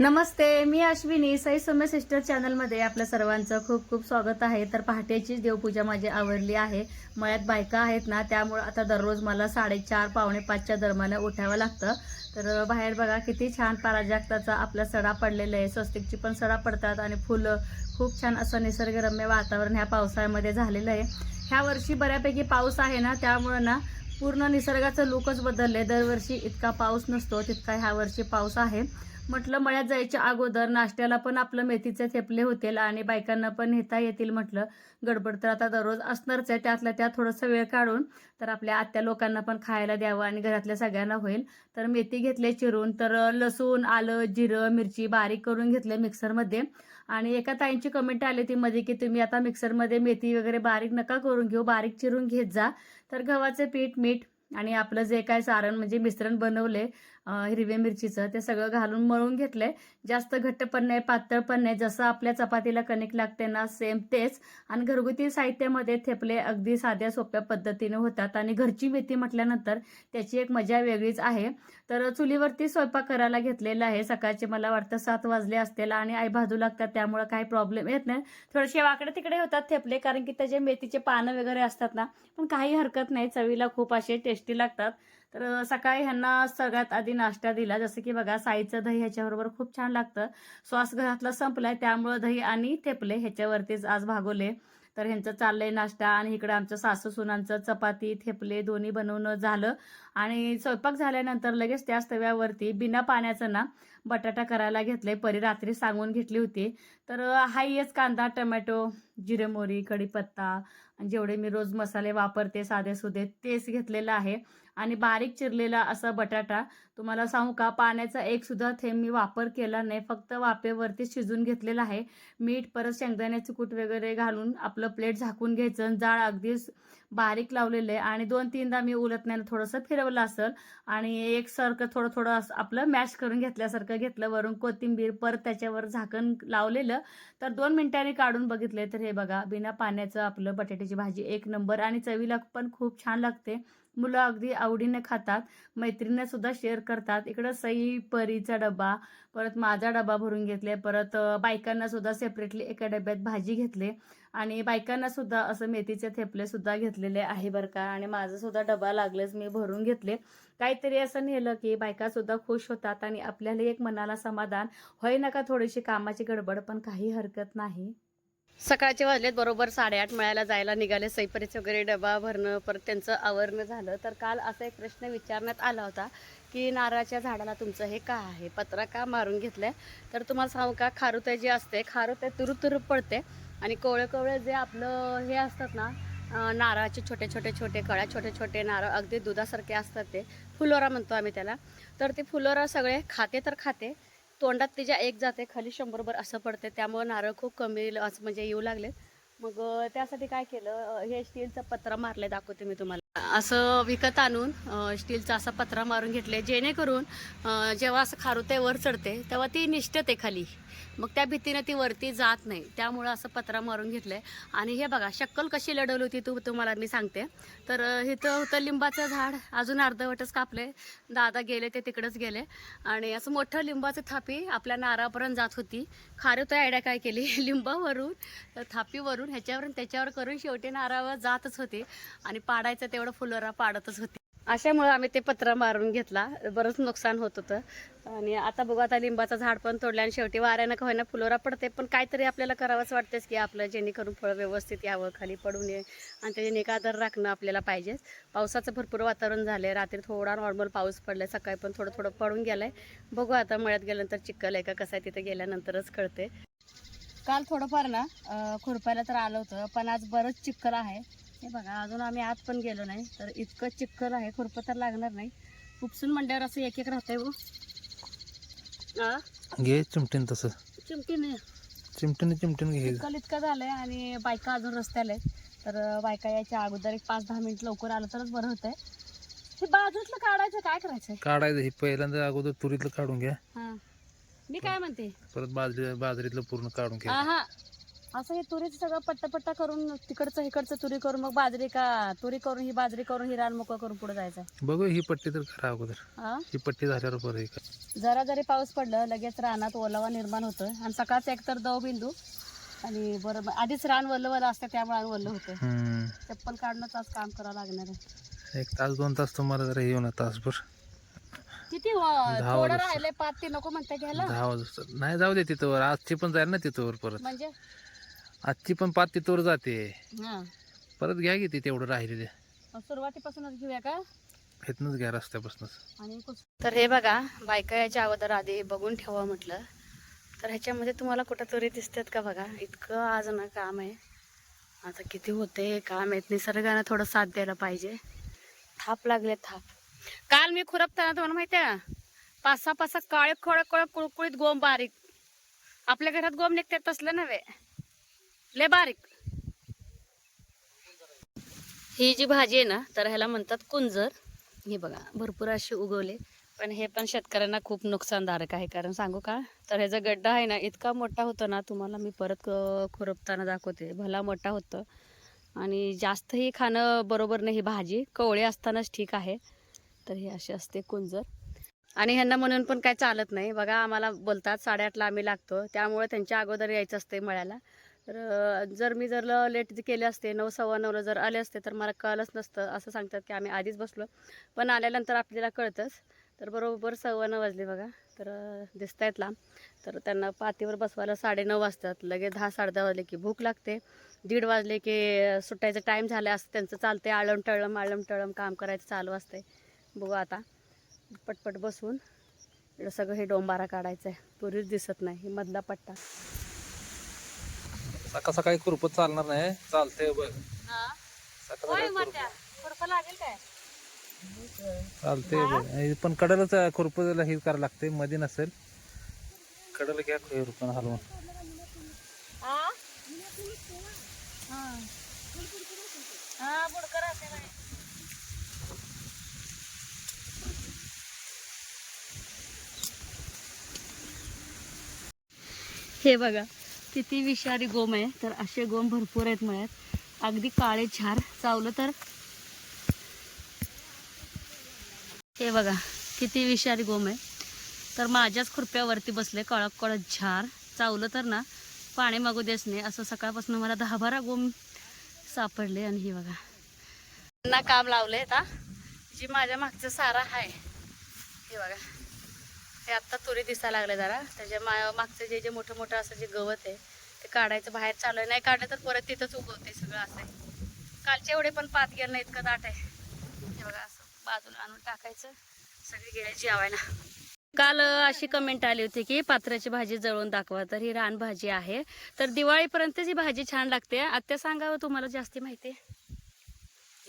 नमस्ते मी अश्विनी. साई सौम्य सिस्टर चॅनलमध्ये आपल्या सर्वांचं खूप खूप स्वागत आहे. तर पहाटेचीच देवपूजा माझी आवडली आहे. मळ्यात बायका आहेत ना त्यामुळं आता दररोज मला साडेचार पावणे पाचच्या दरम्यान उठावं लागतं. तर बाहेर बघा किती छान पाराजागताचा आपला सडा पडलेला आहे. स्वस्तिकची पण सडा पडतात आणि फुलं खूप छान असं निसर्गरम्य वातावरण ह्या पावसाळ्यामध्ये झालेलं आहे. ह्या वर्षी बऱ्यापैकी पाऊस आहे ना त्यामुळं ना पूर्ण निसर्गाचं लुकच बदलले दरवर्षी इतका पाऊस नसतो तितका ह्या वर्षी पाऊस आहे. म्हटलं मळ्यात जायच्या अगोदर नाश्त्याला पण आपलं मेथीचे थेपले होतील आणि बायकांना पण नेता येतील म्हटलं. गडबड तर आता दररोज असणारच आहे त्यातल्या त्यात थोडासा वेळ काढून तर आपल्या आत्या लोकांना पण खायला द्यावं आणि घरातल्या सगळ्यांना होईल. तर मेथी घेतले चिरून तर लसूण आलं जिरं मिरची बारीक करून घेतले मिक्सरमध्ये. आणि एका ताईंची कमेंट आली ती मध्ये की तुम्ही आता मिक्सरमध्ये मेथी वगैरे बारीक नका करून घेऊ बारीक चिरून घेत जा. तर गव्हाचे पीठ मीठ आणि आपलं जे काय सारण म्हणजे मिश्रण बनवले हिरव्या मिरचीचं ते सगळं घालून मळून घेतलंय. जास्त घट्ट पण नाही पातळ पण नाही. जसं आपल्या चपातीला कणिक लागते ना सेम तेच. आणि घरगुती साहित्यामध्ये थेपले अगदी साध्या सोप्या पद्धतीने होतात. आणि घरची मेथी म्हटल्यानंतर त्याची एक मजा वेगळीच आहे. तर चुलीवरती स्वयंपाक करायला घेतलेला आहे. सकाळचे मला वाटतं सात वाजले असतील आणि आई भाजू लागतात त्यामुळे काही प्रॉब्लेम येत नाही. थोडेसे वाकडे तिकडे होतात थेपले कारण की त्याचे मेथीचे पानं वगैरे असतात ना पण काही हरकत नाही. चवीला खूप असे टेस्टी लागतात. तर सकाळी ह्यांना सगळ्यात आधी नाश्ता दिला. जसं की बघा साईचं दही ह्याच्याबरोबर खूप छान लागतं. श्वास घरातला संपलाय त्यामुळं दही आणि थेपले ह्याच्यावरतीच आज भागवले. तर ह्यांचं चाललंय नाश्ता आणि इकडं आमचं सासू सुनांचं चपाती थेपले दोन्ही बनवणं झालं. आणि स्वयंपाक झाल्यानंतर लगेच त्याच तव्यावरती बिना पाण्याचं ना बटाटा करायला घेतले परी रात्री सांगून घेतली होती. तर हायच कांदा टमॅटो जिरे मोरी कढीपत्ता आणि जेवढे मी रोज मसाले वापरते साधे सुधे तेच घेतलेलं आहे. आणि बारीक चिरलेला असा बटाटा तुम्हाला सांगू का? पाण्याचा एक सुद्धा थेंब मी वापर केला नाही. फक्त वाफेवरती शिजून घेतलेला आहे. मीठ परत शेंगदाण्याचे कूट वगैरे घालून आपलं प्लेट झाकून घ्यायचं आणि जाळ अगदीच बारीक लावलेलं आहे. आणि दोन तीनदा मी उलटण्याने थोडंसं फिरवलं असेल. आणि एकसारखं थोडं थोडं असं आपलं मॅश करून घेतल्यासारखं घेतलं. वरून कोथिंबीर परत त्याच्यावर झाकण लावलेलं. तर दोन मिनिटांनी काढून बघितले तर हे बघा बिना पाण्याचं आपलं बटाट्याची भाजी एक नंबर. आणि चवीला पण खूप छान लागते. मुलं अगदी आवडीने खातात मैत्रिणी सुद्धा शेअर करतात. इकडं सई परीचा डबा परत माझा डबा भरून घेतले परत बायकांना सुद्धा सेपरेटली एका डब्यात भाजी घेतले. आणि बायकांना सुद्धा असं मेथीचे थेपले सुद्धा घेतलेले आहे बरं का. आणि माझा सुद्धा डबा लागलेच मी भरून घेतले. काहीतरी असं नेलं की बायका सुद्धा खुश होतात आणि आपल्याला एक मनाला समाधान होय नका थोडीशी कामाची गडबड पण काही हरकत नाही. सकाळचे वाजलेत बरोबर साडेआठ मिळायला जायला निघाले. सैपरीचे वगैरे डबा भरणं परत त्यांचं आवरणं झालं. तर काल असा एक प्रश्न विचारण्यात आला होता की नारळाच्या झाडाला तुमचं हे का आहे? पत्रा का मारून घेतलं आहे तर तुम्हाला सांगू का खारुते जे असते खारुते तुरुतुरु पडते आणि कोवळे कोवळे जे आपलं हे असतात ना नारळाचे छोटे छोटे छोटे कळ्या छोटे छोटे नारळ अगदी दुधासारखे असतात ते. फुलोरा म्हणतो आम्ही त्याला. तर ते फुलोरा सगळे खाते तर खाते तोंडात तिच्या एक जाते खाली शंभरभर असं पडते. त्यामुळं नारळ खूप कमी असं म्हणजे येऊ लागले मग त्यासाठी काय केलं हे स्टीलचं पत्रा मारले दाखवते मी तुम्हाला. असं विकत आणून स्टीलचा असा पत्रा मारून घेतले जेणेकरून जेव्हा असं खारुते वर चढते तेव्हा ती निष्ठते खाली. मग त्या भीतीने ती वरती जात नाही. त्यामुळं असं पत्रा मारून घेतलंय. आणि हे बघा शक्कल कशी लढवली होती तू तुम्हाला मी सांगते. तर इथं होतं लिंबाचं झाड. अजून अर्धवटच कापले दादा गेले ते तिकडंच गेले. आणि असं मोठं लिंबाचं थापी आपल्या नारापर्यंत जात होती. खारू आयड्या काय केली? लिंबावरून थापीवरून ह्याच्यावरून त्याच्यावर करून शेवटी नारळावर जातच होती. आणि पाडायचं तेवढं फुलोरा पाडतच होती. अशामुळं आम्ही ते पत्रा मारून घेतला. बरंच नुकसान होत होतं. आणि आता बघू आता लिंबाचं झाड पण तोडलं आणि शेवटी वाऱ्यानं का होईना फुलोरा पडते पण काहीतरी आपल्याला करावंच वाटतेच की आपलं जेणेकरून फळं व्यवस्थित यावं खाली पडू नये आणि त्याचे निकादर राखणं आपल्याला पाहिजेच पावसाचं भरपूर वातावरण झालं आहे रात्री थोडा नॉर्मल पाऊस पडला सकाळी पण थोडं थोडं पडून गेलाय. बघू आता मळ्यात गेल्यानंतर चिखल आहे का कसं आहे तिथे गेल्यानंतरच कळते काल थोडंफार ना खुरपायला तर आलं होतं. पण आज बरंच चिखल आहे. हे बघा अजून आम्ही आत पण गेलो नाही. तर इतकं चिक्कल आहे खुरपं तर लागणार नाही. उपसून म्हणल्यावर असं एक एक राहतंय हो? घे चिमटीन तसं. चिमटीने? चिमटीने चिमटीन घे. चिक्कल इतकं झालंय आणि बायका अजून रस्त्याला आहेत. तर बायका यायच्या अगोदर एक पाच दहा मिनिट लवकर आलं तरच बरं होतंय. हे बाजूतलं काढायचं काय करायचंय? काढायचं हे पहिल्यांदा अगोदर तुरीतलं काढून घ्या. मी काय म्हणते? परत बाजरी बाजरीतलं पूर्ण काढून घ्या. असं हे तुरीचं सगळं पट्टा पट्टा करून तिकडचं इकडचं तुरी करून मग बाजरी का तुरी करून ही बाजरी करून ही रान मोकळं करून पुढे जायचं? बघू ही पट्टी तर करा अगोदर. हा ही पट्टी झाल्यावर बरं हे कर. जरा जरी पाऊस पडलं लगेच रानात ओलावा निर्माण होतं आणि सकाळचं एकतर दव बिंदू. आणि बरोबर आधीच रान वल्ल वल्ल असतं त्यामुळे आणि वल्ल होतं. हम्म. चप्पल काढणंच आज काम करावं लागणार आहे. एक तास दोन तास तुम्हाला जरा येऊ ना तासभर. किती व- दहा थोडं वाजता. राहिलंय पाच ते नको म्हणता घ्यायला. दहा वाजता. नाही जाऊ दे तिथवर. आजची पण जाईल ना तिथवर परत. म्हणजे? आजची पण पाच तिथवर जाते. हा. परत घ्या की ती तेवढं राहिले मग सुरुवातीपासूनच घेऊया का? इथनंच घ्या रस्त्यापासूनच. आणि तर हे बघा बायका याच्या अगोदर आधी बघून ठेवा म्हटलं. तर ह्याच्यामध्ये तुम्हाला कुठं तरी दिसतात का बघा? इतकं आज ना काम आहे. आता किती होते काम? आहेत निसर्गानं थोडं साथ द्यायला पाहिजे. थाप लागले थाप. काल मी खुरपताना तुम्हाला माहिती आहे का? पाच सहा पाच सहा काळे खोळ खोळ कुळकुळीत गोम बारीक. आपल्या घरात गोम निघतात तसलं नव्हे. लय बारीक. ही जी भाजी आहे ना तर ह्याला म्हणतात कुंजर. हे बघा भरपूर असे उगवले. पण हे पण शेतकऱ्यांना खूप नुकसानदायक आहे. कारण सांगू का? तर ह्याचा गड्डा आहे ना इतका मोठा होतो ना तुम्हाला मी परत खुरपताना दाखवते. भला मोठा होतं. आणि जास्तही खाणं बरोबर नाही ही भाजी. कवळे असतानाच ठीक आहे. तर हे असे असते कुंजर. आणि ह्यांना म्हणून पण काय चालत नाही. बघा आम्हाला बोलतात साडेआठला आम्ही लागतो. त्यामुळे त्यांच्या अगोदर यायचं असते मळ्याला. तर जर मी जर लेट केले असते नऊ सव्वा नऊला जर आले असते तर मला कळलंच नसतं. असं सांगतात की आम्ही आधीच बसलो. पण आल्यानंतर आपल्याला कळतंच. तर बरोबर सव्वा नऊ वाजले बघा. तर दिसत आहेत लांब. तर त्यांना पातीवर बसवायला साडेनऊ वाजतात. लगेच दहा साडे दहा वाजले की भूक लागते. दीड वाजले की सुटायचं टाईम झालं असं त्यांचं चालते आळम टळम आळम टळम काम करायचं चालू असते बघू आता. पटपट बसून सगळं हे डोंबारा काढायचं आहे पूर्वीच दिसत नाही. हे मधला पट्टा. सकाळ सकाळी खुरपत चालणार नाही. चालतंय बघ. सकाळ लागेल काय? चालतंय बघ. हे पण कडलच खुरपतीला हे करायला लागते मध्ये नसेल. कडल घ्या खुरपण हलवून. हे बघा. किती विषारी गोम आहे तर असे गोम भरपूर आहेत मळ्यात. अगदी काळे छार चावलं तर. हे बघा किती विषारी गोम आहे. तर माझ्याच खुरप्यावरती बसले कळक कळक झार. चावलं तर ना पाणी मागू देस नाही असं सकाळपासून मला दहा बारा गोम सापडले आणि हे बघा. त्यांना काम लावले आता. जी माझ्या मागचं सारा आहे. हे बघा. हे आत्ता तुरी दिसायला लागले जरा. त्याच्या मा मागचं जे जे मोठं मोठं असं जे गवत आहे ते काढायचं बाहेर चालू आहे. नाही काढलं तर परत तिथंच उगवते सगळं असं आहे. कालचे एवढे पण पात गेलं नाही इतकं दाट आहे. हे बघा असं बाजूला आणून टाकायचं. सगळी गिळायची आवायला काल अशी कमेंट आली होती की पात्राची भाजी जळून दाखवा. तर ही रान भाजी आहे. तर दिवाळीपर्यंतच ही भाजी छान लागते. आत्या सांगावं तुम्हाला जास्ती माहिती आहे?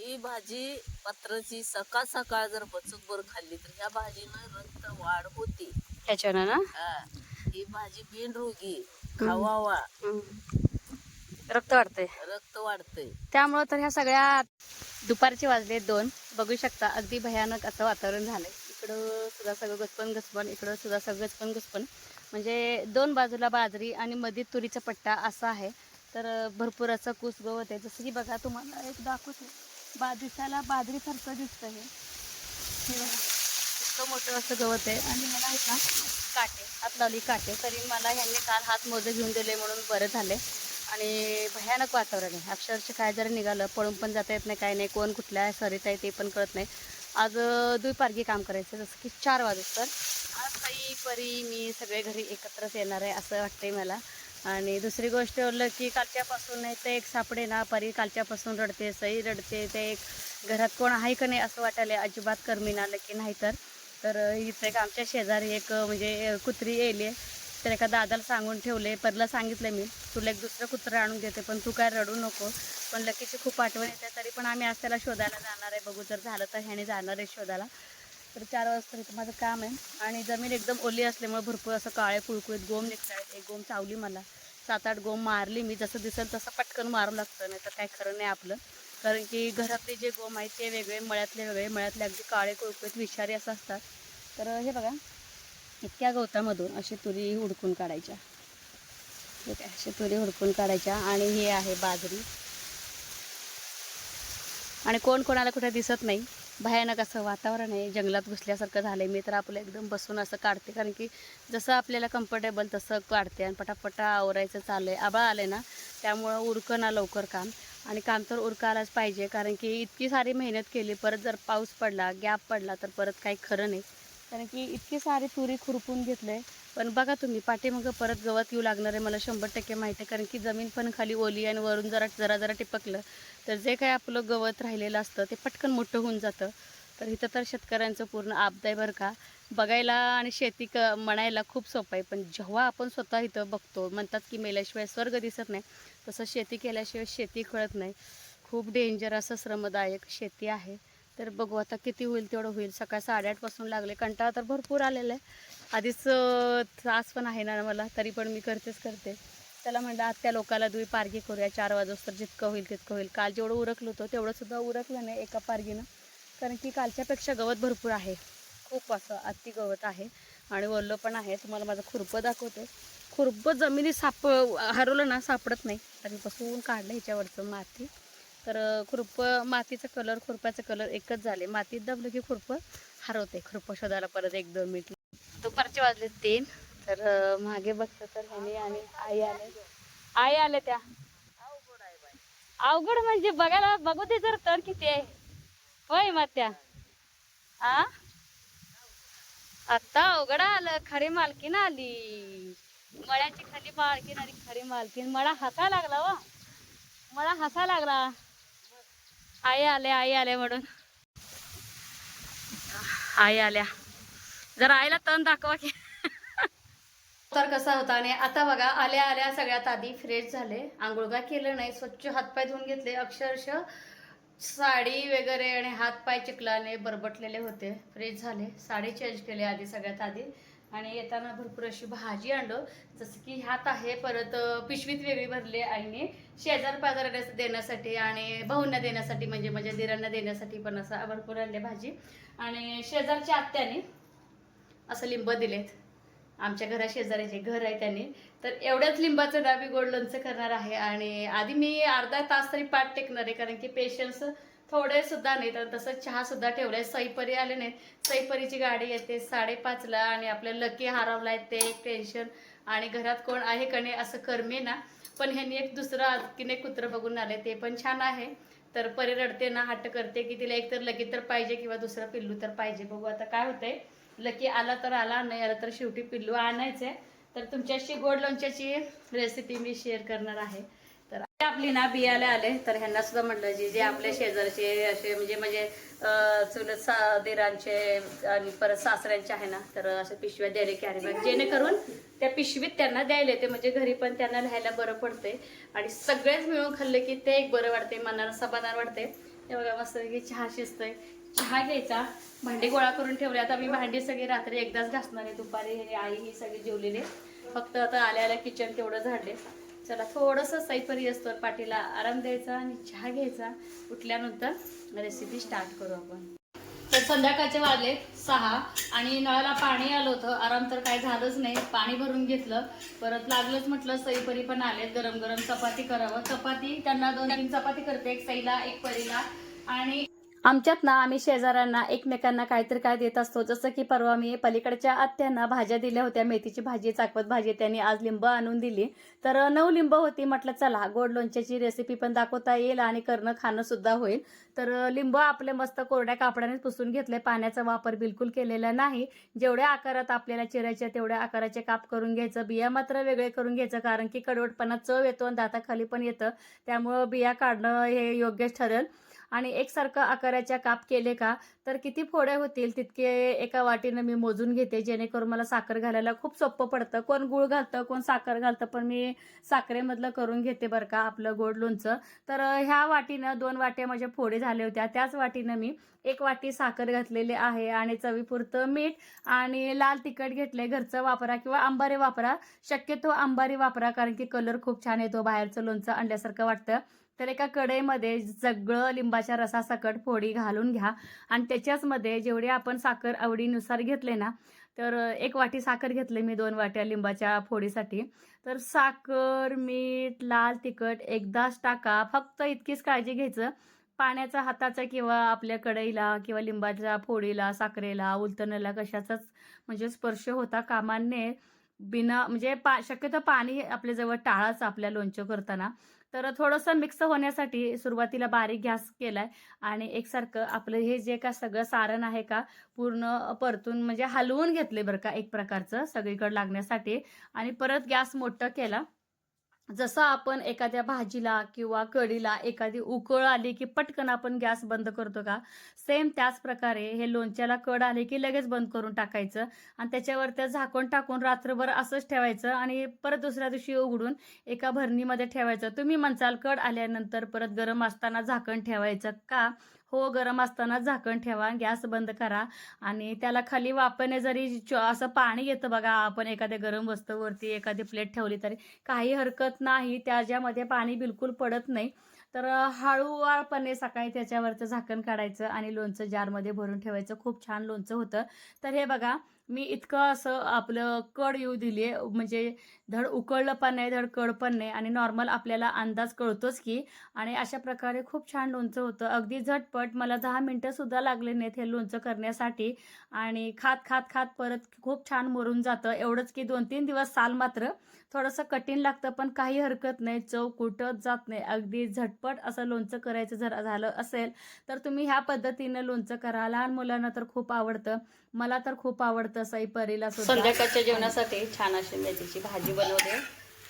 ही भाजी पत्राची सकाळ सकाळ जर बचकभर खाल्ली तर ह्या भाजीनं रक्त वाढ होते. त्याच्यानं ना? हा. ही भाजी बिनरोगी खावावा. हम्म. रक्त वाढते रक्त वाढतंय. त्यामुळं तर ह्या सगळ्या दुपारचे वाजले दोन. बघू शकता अगदी भयानक असं वातावरण झालंय. इकडं सुद्धा सगळं गचपण गचपण इकडं सुद्धा सगळं गचपण गचपण. म्हणजे दोन बाजूला बाजरी आणि मध्ये तुरीचा पट्टा असा आहे. तर भरपूर असं कुस गवत आहे. जसं की बघा तुम्हाला एक दाखवते. बा दिसायला बाजरी सारखं दिसतं हे. इतकं मोठं असं गवत आहे. आणि मला आहेत ना काटे हात लावली काटे तरी मला ह्यांनी काल हात मोजे घेऊन दिले म्हणून बरं झाले. आणि भयानक वातावरण आहे. अक्षरशः काय जरा निघालं पळून पण जाता येत नाही काय नाही. कोण कुठल्या सरीत आहे ते पण कळत नाही. आज दुपारगी काम करायचं जसं की चार वाजता तर आज काही परी मी सगळे घरी एकत्रच येणार आहे असं वाटतंय मला. आणि दुसरी गोष्ट बोललं की कालच्यापासून नाही ते एक सापडे ना परी कालच्यापासून रडते सई रडते ते एक घरात कोण आहे का नाही असं वाटायला अजिबात करमी आलं की नाही तर. तर इथं एक आमच्या शेजारी एक म्हणजे कुत्री येईल तर एका दादाला सांगून ठेवले परला सांगितलं मी तुला एक दुसरं कुत्रं आणून देते पण तू काय रडू नको. पण लकीची खूप आठवण येते तरी पण आम्ही आज त्याला शोधायला जाणार आहे. बघू जर झालं तर ह्याने जाणार आहे शोधायला. तर चार वाजता इथं माझं काम आहे. आणि जमीन एकदम ओली असल्यामुळे भरपूर असं काळे कुळकुळीत गोम निघतात एक गोम चावली मला. सात आठ गोम मारली मी. जसं दिसेल तसं पटकन मारू लागतं नाही तर काय खरं नाही आपलं. कारण की घरातले जे गोम आहेत ते वेगळे मळ्यातले वेगळे. मळ्यातले अगदी काळे कुळकुळीत विषारी असं असतात. तर हे बघा. इतक्या गवतामधून अशी तुरी हुडकून काढायच्या. ठीक आहे अशी तुरी हुडकून काढायच्या. आणि हे आहे बाजरी. आणि कोण कोणाला कुठे दिसत नाही. भयानक असं वातावरण आहे. जंगलात घुसल्यासारखं झालं आहे मी तर आपलं एकदम बसून असं काढते. कारण की जसं आपल्याला कम्फर्टेबल तसं काढते आणि पटापटा आवरायचं चाललं आहे आबाळ आलं ना? त्यामुळं उरकं ना लवकर काम. आणि काम तर उरकायलाच पाहिजे. कारण की इतकी सारी मेहनत केली. परत जर पाऊस पडला गॅप पडला तर परत काही खरं नाही. कारण की इतकी सारी तुरी खुरपून घेतलं आहे पण बघा तुम्ही पाठीमागं परत गवत येऊ लागणार आहे मला शंभर टक्के माहिती आहे. कारण की जमीन पण खाली ओली आणि वरून जरा जरा जरा टिपकलं. तर जे काय आपलं गवत राहिलेलं असतं ते पटकन मोठं होऊन जातं. तर इथं तर शेतकऱ्यांचं पूर्ण आपदा आहे बरं का. बघायला आणि शेती क म्हणायला खूप सोपं आहे. पण जेव्हा आपण स्वतः इथं बघतो म्हणतात की मेल्याशिवाय स्वर्ग दिसत नाही. तसं शेती केल्याशिवाय शेती कळत नाही. खूप डेंजर असं श्रमदायक शेती आहे. तर बघू आता किती होईल तेवढं होईल. सकाळ साडेआठपासून लागले. कंटाळा तर भरपूर आलेला आहे. आधीच त्रास पण आहे ना मला तरी पण मी करतेच करते. त्याला म्हणलं आत्या लोकाला दुई पारगी करूया चार वाजता जितकं होईल तितकं होईल. काल जेवढं उरकलं होतं तेवढंसुद्धा उरकलं नाही एका पारगीनं. कारण की कालच्यापेक्षा गवत भरपूर आहे. खूप असं अति गवत आहे आणि वल्लं पण आहे. तुम्हाला माझं खुरपं दाखवते. खुरपं जमिनी साप हरवलं ना सापडत नाही. आणि बसून काढलं ह्याच्यावरचं माती. तर खुरपं मातीचा कलर खुरप्याचा कलर एकच झाले. मातीत दाबलं की खुरपं हरवते. खुरपं शोधायला परत एक दोन मिनिट दुपारचे वाजले तीन. तर मागे बघतं तर ह्याने आणि आई आले. आई आले त्या. अवघड म्हणजे बघायला बघू दे जर तर किती आहे. होय मात्या. आ? आता अवघड आलं खरी मालकीन आली. मळ्याची खाली मालकीन आणि खरी मालकीन मला हसा लागला व मला हसा लागला. आई आले आई आले म्हणून. आई आल्या. जरा आईला तण दाखवा की. तर कसा होता आणि आता बघा आल्या आल्या सगळ्यात आधी फ्रेश झाले. आंघोळ का केलं नाही स्वच्छ हातपाय धुवून घेतले. अक्षरशः साडी वगैरे आणि हातपाय चिखलाने बरबटलेले होते. फ्रेश झाले. साडी चेंज केली आधी सगळ्यात आधी. आणि येताना भरपूर अशी भाजी आणलो. जसं की ह्यात आहे परत पिशवीत वेगळी भरली आईने. शेजार पाजार देण्यासाठी आणि भाऊंना देण्यासाठी म्हणजे माझ्या दिरांना देण्यासाठी पण असं भरपूर आणले भाजी. आणि शेजारच्या आत्याने असं लिंब दिलेत. आमच्या घरा शेजाऱ्याचे घर आहे त्यांनी. तर एवढ्याच लिंबाचं डाबी गोड लोणचं करणार आहे आणि आधी मी अर्धा तास तरी पाठ टेकणार आहे कारण की पेशन्स थोडे सुद्धा नाहीत आणि तसं चहा सुद्धा ठेवलाय. सईपरी आले नाहीत. सईपरीची गाडी येते साडेपाचला आणि आपल्या लकी हारावलाय ते एक टेन्शन आणि घरात कोण आहे का नाही असं करमे ना. पण ह्यांनी एक दुसरं आणखीने कुत्रं बघून आले ते पण छान आहे. तर परी रडते ना हट्ट करते की तिला एक तर लगेच तर पाहिजे किंवा दुसरं पिल्लू तर पाहिजे. बघू आता काय होतंय. लकी आला तर आला नाही आला तर शेवटी पिल्लू आणायचे. तर तुमच्याशी गोड लोणच्याची रेसिपी मी शेअर करणार आहे. तर आपली ना बियाला आले तर ह्यांना सुद्धा म्हटलं जे जे आपल्या शेजारचे असे म्हणजे म्हणजे चुलत सा दिरांचे आणि परत सासऱ्यांचे आहे ना तर असं पिशव्या द्यायला कॅरी बॅग जेणेकरून त्या पिशवीत त्यांना द्यायला येते म्हणजे घरी पण त्यांना लिहायला बरं पडते. आणि सगळेच मिळून खाल्ले की ते एक बरं वाटते मनाला समाधान वाटते. ते बघा मस्त की चहा शिजतोय. चहा घ्यायचा. भांडी गोळा करून ठेवले. आता मी भांडी सगळी रात्री एकदाच घासणार आहे. दुपारी आई ही सगळी जेवलेली फक्त आता आल्या आल्या किचन तेवढं झाडले. चला थोडंसं सैपरी असतो पाठीला. आराम द्यायचा आणि चहा घ्यायचा. उठल्यानंतर रेसिपी स्टार्ट करू आपण. तर संध्याकाळचे वाजले सहा आणि नळाला पाणी आलं होतं. आराम तर काय झालंच नाही. पाणी भरून घेतलं. परत लागलंच म्हटलं सईपरी पण आले गरम गरम चपाती करावं. चपाती त्यांना दोन तीन चपाती करते. एक सईला एक परीला आणि आमच्यात ना आम्ही शेजाऱ्यांना एकमेकांना काहीतरी काय देत असतो. जसं की परवा मी पलीकडच्या आत्यांना भाज्या दिल्या होत्या. मेथीची भाजी चाकवत भाजी त्यांनी आज लिंब आणून दिली. तर नऊ लिंब होती. म्हटलं चला गोड लोणच्याची रेसिपी पण दाखवता येईल आणि करणं खाणं सुद्धा होईल. तर लिंब आपले मस्त कोरड्या कापडाने पुसून घेतले. पाण्याचा वापर बिलकुल केलेला नाही. जेवढ्या आकारात आपल्याला चिरायच्या तेवढ्या आकाराचे काप करून घ्यायचं. बिया मात्र वेगळे करून घ्यायचं कारण की कडवटपणा चव येतो आणि दाताखाली पण येतं. त्यामुळं बिया काढणं हे योग्यच ठरेल. आणि एकसारखं आकाराच्या काप केले का तर किती फोड्या होतील तितके एका वाटीनं मी मोजून घेते जेणेकरून मला साखर घालायला खूप सोपं पडतं. कोण गुळ घालतं कोण साखर घालतं पण मी साखरेमधलं करून घेते बरं का आपलं गोड लोणचं. तर ह्या वाटीनं दोन वाट्या माझ्या फोडे झाले होत्या. त्याच वाटीनं मी एक वाटी साखर घातलेली आहे आणि चवीपुरतं मीठ आणि लाल तिखट घेतले घरचं वापरा किंवा आंबारी वापरा. शक्यतो आंबारी वापरा कारण की कलर खूप छान येतो बाहेरचं लोणचं आणल्यासारखं वाटतं. तर एका कढईमध्ये सगळं लिंबाच्या रसासकट फोडी घालून घ्या. आणि त्याच्याचमध्ये जेवढे आपण साखर आवडीनुसार घेतले ना तर एक वाटी साखर घेतली मी दोन वाट्या लिंबाच्या फोडीसाठी. तर साखर मीठ लाल तिखट एकदाच टाका. फक्त इतकीच काळजी घ्यायचं. पाण्याचा हाताचा किंवा आपल्या कढईला किंवा लिंबाच्या फोडीला साखरेला उलतणला कशाचाच म्हणजे स्पर्श होता कामाने बिना म्हणजे पा शक्यतो पाणी आपल्याजवळ टाळाच आपल्या लोणचं करताना. तर थोडंसं मिक्स होण्यासाठी सुरुवातीला बारीक गॅस केलाय आणि एकसारखं आपलं हे जे का सगळं सारण आहे का पूर्ण परतून म्हणजे हलवून घेतले बरं का एक प्रकारचं सगळीकडे लागण्यासाठी. आणि परत गॅस मोठं केला. जसं आपण एखाद्या भाजीला किंवा कढीला एखादी उकळ आली की पटकन आपण गॅस बंद करतो का? सेम त्याच प्रकारे हे लोणच्याला कड आले की लगेच बंद करून टाकायचं आणि त्याच्यावर त्या झाकण टाकून रात्रभर असंच ठेवायचं आणि परत दुसऱ्या दिवशी उघडून एका भरणीमध्ये ठेवायचं. तुम्ही म्हणसाल कड आल्यानंतर परत गरम असताना झाकण ठेवायचं का? हो गरम असताना झाकण ठेवा गॅस बंद करा आणि त्याला खाली वापरणे जरी च- असं पाणी येतं बघा आपण एखाद्या गरम वस्तूवरती एखादी प्लेट ठेवली तरी काही हरकत नाही त्याच्यामध्ये पाणी बिलकुल पडत नाही. तर हळूवारपणे सकाळी त्याच्यावरचं झाकण काढायचं आणि लोणचं जारमध्ये भरून ठेवायचं. खूप छान लोणचं होतं. तर हे बघा मी इतकं असं आपलं कड येऊ दिली म्हणजे धड उकळलं पण नाही धड कड पण नाही आणि नॉर्मल आपल्याला अंदाज कळतोच की. आणि अशा प्रकारे खूप छान लोणचं होतं. अगदी झटपट मला दहा मिनटं सुद्धा लागले नाहीत हे लोणचं करण्यासाठी. आणि खात खात खात परत खूप छान मरून जातं. एवढंच की दोन तीन दिवस साल मात्र. थोडंसं कठीण लागतं पण काही हरकत नाही चव कुठंच जात नाही. अगदी झटपट असं लोणचं करायचं जर झालं असेल तर तुम्ही ह्या पद्धतीनं लोणचं करा. लहान मुलांना तर खूप आवडतं. मला तर खूप आवडतं सई परीला संध्याकाळच्या जेवणासाठी छान अशी मेथीची भाजी बनवते.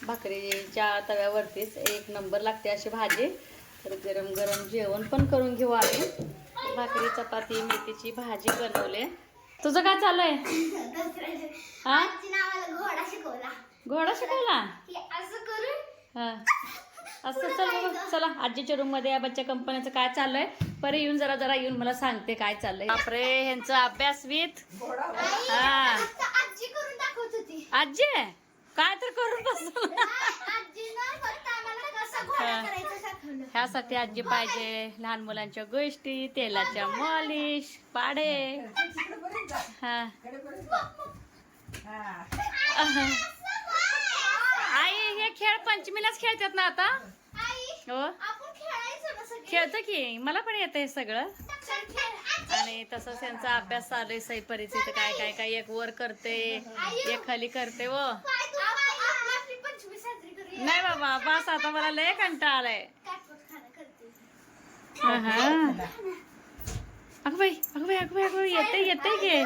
भाकरीच्या तव्यावरतीच एक नंबर लागते अशी भाजी. तर गरम गरम जेवण पण करून घेऊ आम्ही. भाकरी चपाती मेथीची भाजी बनवले. तुझं काय चाललंय हा आजीनं आम्हाला घोडा शिकवला? असं करून हा. असं चल चला आजीच्या रूममध्ये या बच्चा कंपनीचं काय चाललंय? परे येऊन जरा जरा येऊन मला सांगते काय चाललंय. बापरे ह्यांचा अभ्यास विथ हा. आता आजी करून दाखवत होती. आजी? काय तर करून बस आजीनं फक्त आम्हाला कसं घोडा हा. करायचं दाखवलं. ह्यासाठी आजी पाहिजे लहान मुलांच्या गोष्टी तेलाच्या मॉलिश पाडे. हा. हे. खेळ पंचमीलाच खेळतात ना आता? आई हो? आपण खेळायचं ना सगळे. खेळतो की? मला पण येतं हे सगळं. आणि तसंच त्यांचा अभ्यास चालू आहे सैपरीचे तर काय काय काय एक वर करते एक खाली करते व करूया. नाही बाबा बस आता मला लय कंटाळा आलाय. काटपट खाणं करते. अगं बाई अगं बाई अगं बाई अगं बाई येते येते घे.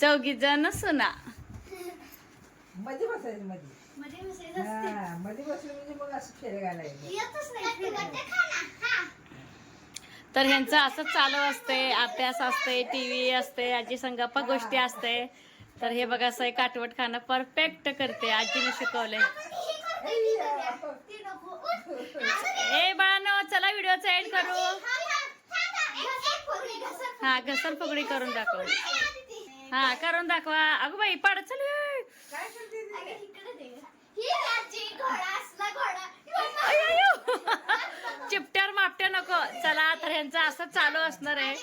चौघी जण सुना. मध्ये बसायचं मध्ये मध्ये बसायचं असते. हा मध्ये बसलं म्हणजे मग असं फेर घालायचं. येतच नाही खाना तर ह्यांचं असंच चालू असते अभ्यास असते टीव्ही असते आजी संगप्पा गोष्टी असते. तर हे बघा सई काटवट खाणं परफेक्ट करते आजीने शिकवलंय. ती नको. ए बाळानो चला व्हिडिओचं एंड करू. घसर हा घसर फुगडी करून दाखव. हा करून दाखवा. अगं बाई पाड चल चिपट्यावर मापट्या नको. चला तर ह्यांचं असं चालू असणार आहे.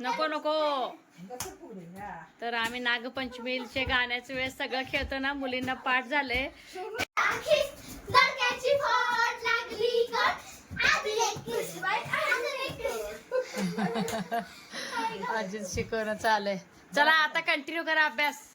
नको नको. तर आम्ही नागपंचमीचे गाण्याच्या वेळेस सगळं खेळतो ना मुलींना पाठ झाले. अजित शिकवणं चालू आहे. चला आता कंटिन्यू करा अभ्यास.